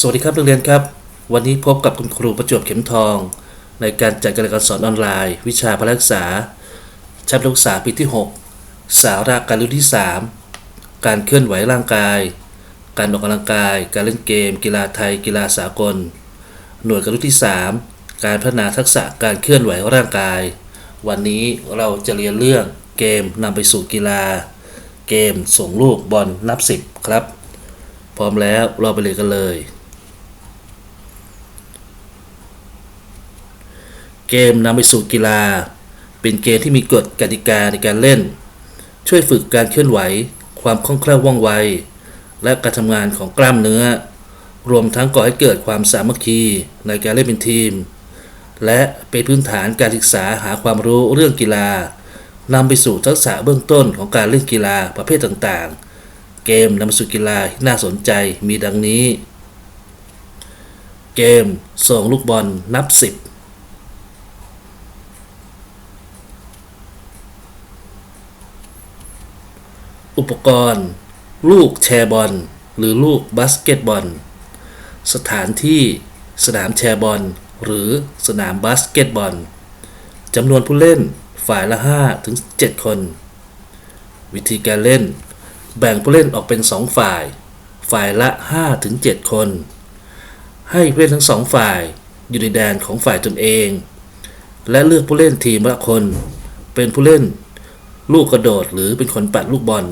สวัสดีครับนักเรียนครับ วันนี้พบกับคุณครูประจวบเข็มทอง ในการจัดการเรียนการสอนออนไลน์ วิชาพละศึกษาชั้นประถมศึกษาปีที่ 6 สาระการเรียนรู้ที่ 3 การเคลื่อนไหวร่างกาย การออกกำลังกาย การเล่นเกม กีฬาไทย กีฬาสากล หน่วยการเรียนรู้ที่ 3 การพัฒนาทักษะการเคลื่อนไหวร่างกาย วันนี้เราจะเรียนเรื่องเกมนำไปสู่กีฬา เกมส่งลูกบอลนับสิบครับ พร้อมแล้วเราไปเรียนกันเลย เกมนำไปสู่กีฬา เป็นเกมที่มีกฎกติกาในการเล่น ช่วยฝึกการเคลื่อนไหว ความคล่องแคล่วว่องไว และการทำงานของกล้ามเนื้อ รวมทั้งก่อให้เกิดความสามัคคีในการเล่นเป็นทีม และเป็นพื้นฐานการศึกษาหาความรู้เรื่องกีฬานำไปสู่ทักษะเบื้องต้นของการเล่นกีฬาประเภทต่างๆ เกมนำสู่กีฬาที่น่าสนใจมีดังนี้ เกมส่งลูกบอลนับ 10 อุปกรณ์ ลูกแชร์บอล หรือลูกบาสเกตบอล สถานที่ สนามแชร์บอล หรือสนามบาสเกตบอลจำนวนผู้เล่นฝ่ายละ 5 ถึง 7 คน วิธีการเล่น แบ่งผู้เล่นออกเป็น 2 ฝ่าย ฝ่ายละ 5 ถึง 7 คน ให้ผู้เล่นทั้งสองฝ่ายอยู่ในแดนของฝ่ายตนเอง และเลือกผู้เล่นทีมละคน เป็นผู้เล่น ลูกกระโดดหรือเป็นคนปัดลูกบอล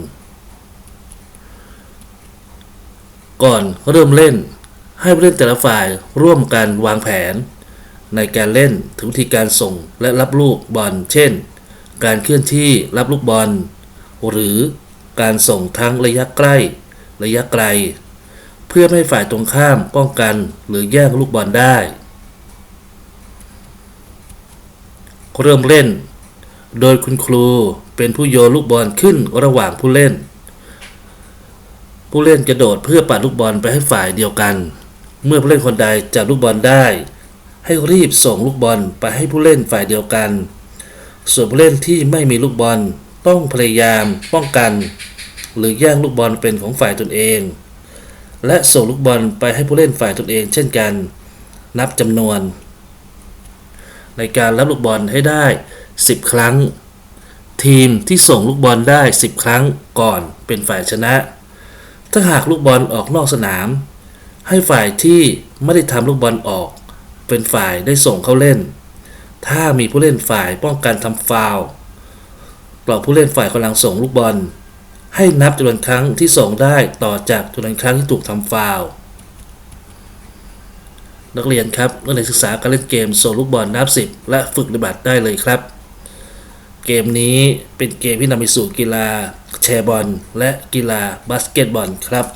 ก่อนเริ่มเล่น ให้ผู้เล่นแต่ละฝ่ายร่วมกันวางแผน ในการเล่นถึงวิธีการส่งและรับลูกบอล เช่น การเคลื่อนที่รับลูกบอล หรือการส่งทั้งระยะใกล้ ระยะไกล เพื่อไม่ให้ฝ่ายตรงข้ามป้องกันหรือแย่งลูกบอลได้ เริ่มเล่น โดยคุณครูเป็นผู้โยนลูกบอลขึ้นระหว่างผู้เล่น ผู้เล่นกระโดดเพื่อปัดลูกบอลไปให้ฝ่ายเดียวกัน เมื่อผู้เล่นคนใดจับลูกบอลได้ ให้รีบส่งลูกบอลไปให้ผู้เล่นฝ่ายเดียวกัน ส่วนผู้เล่นที่ไม่มีลูกบอลต้องพยายามป้องกัน หรือแย่งลูกบอลเป็นของฝ่ายตนเอง และส่งลูกบอลไปให้ผู้เล่นฝ่ายตนเอง เช่นกัน นับจำนวน ในการรับลูกบอลให้ได้ 10 ครั้ง ทีมที่ส่งลูกบอลได้ 10 ครั้งก่อนเป็นฝ่ายชนะ ถ้าหากลูกบอลออกนอกสนาม ให้ฝ่ายที่ไม่ได้ทำลูกบอลออก เป็นฝ่ายได้ส่งเข้าเล่น ถ้ามีผู้เล่นฝ่ายป้องกันทำฟาวล์ปล่อยผู้เล่นฝ่ายกำลังส่งลูกบอล ให้นับจำนวนครั้งที่ส่งได้ต่อจากจำนวนครั้งที่ถูกทำฟาวนักเรียนครับนักเรียนศึกษาการเล่นเกมส่งลูกบอลนับสิบและฝึกปฏิบัติได้เลยครับ เกมนี้เป็นเกมที่นำไปสู่กีฬาแชร์บอลและกีฬาบาสเกตบอลครับ